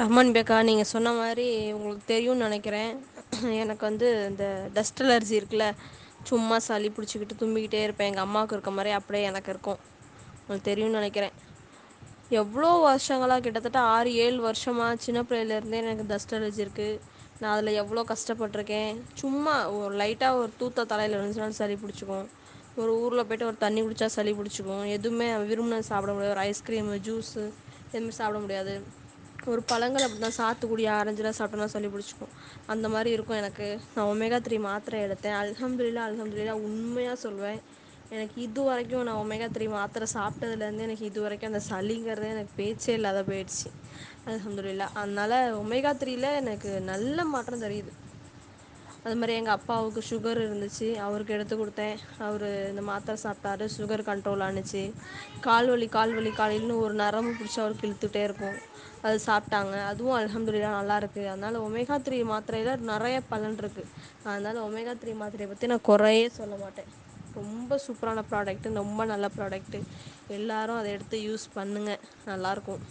ரஹ்மான் பேக்கா நீங்கள் சொன்ன மாதிரி உங்களுக்கு தெரியும்னு நினைக்கிறேன். எனக்கு வந்து இந்த டஸ்ட் அலர்ஜி இருக்குல்ல சும்மா சளி பிடிச்சிக்கிட்டு தும்பிக்கிட்டே இருப்பேன். எங்கள் அம்மாவுக்கு இருக்க மாதிரி அப்படியே எனக்கு இருக்கும். உங்களுக்கு தெரியும்னு நினைக்கிறேன். எவ்வளோ வருஷங்களாக கிட்டத்தட்ட ஆறு ஏழு வருஷமாக சின்ன பிள்ளையிலேருந்தே எனக்கு டஸ்ட் அலர்ஜி இருக்குது நான் அதில் எவ்வளோ கஷ்டப்பட்டிருக்கேன். சும்மா ஒரு லைட்டாக ஒரு தூத்த தலையில் இருந்துச்சுனாலும் சளி பிடிச்சிக்கும். ஒரு ஊரில் போய்ட்டு ஒரு தண்ணி குடித்தா சளி பிடிச்சிக்கும். எதுவுமே விரும்பினது சாப்பிட முடியாது. ஒரு ஐஸ்கிரீமு ஜூஸு எதுவுமே சாப்பிட முடியாது. ஒரு பழங்கள் தான் சாத்துக்குடி ஆரஞ்சுலாம் சாப்பிட்டோன்னா சொல்லி பிடிச்சிக்கும். அந்த மாதிரி இருக்கும் எனக்கு. நான் ஒமேகா த்ரீ மாத்திரை எடுத்தேன். அல்ஹம்துலில்லா அல்ஹம்துலில்லா உண்மையாக சொல்வேன். எனக்கு இது வரைக்கும் நான் ஒமேகா த்ரீ மாத்திரை சாப்பிட்டதுலேருந்து எனக்கு இது வரைக்கும் அந்த சளிங்கிறதே எனக்கு பேச்சே இல்லாத போயிடுச்சு. அல்ஹம்துலில்லா. அதனால் ஒமேகா த்ரீல எனக்கு நல்ல மாற்றம் தெரியுது. அது மாதிரி எங்கள் அப்பாவுக்கு சுகர் இருந்துச்சு. அவருக்கு எடுத்து கொடுத்தேன். அவர் இந்த மாத்திர சாப்பிட்டாரு. Sugar control ஆனுச்சு. கால் வலி காலையில்னு ஒரு நரம்பு பிடிச்சி அவருக்கு இழுத்துட்டே இருக்கும். அது சாப்பிட்டாங்க. அதுவும் அலமதுல்லா நல்லா அதனால் ஒமேகா த்ரீ மாத்திரையில் நிறைய பலன் இருக்குது அதனால் ஒமேகா த்ரீ மாத்திரையை பற்றி நான் குறையே சொல்ல மாட்டேன். ரொம்ப சூப்பரான ப்ராடக்ட்டு ரொம்ப நல்ல ப்ராடக்ட்டு எல்லாரும் அதை எடுத்து யூஸ் பண்ணுங்க. நல்லாயிருக்கும்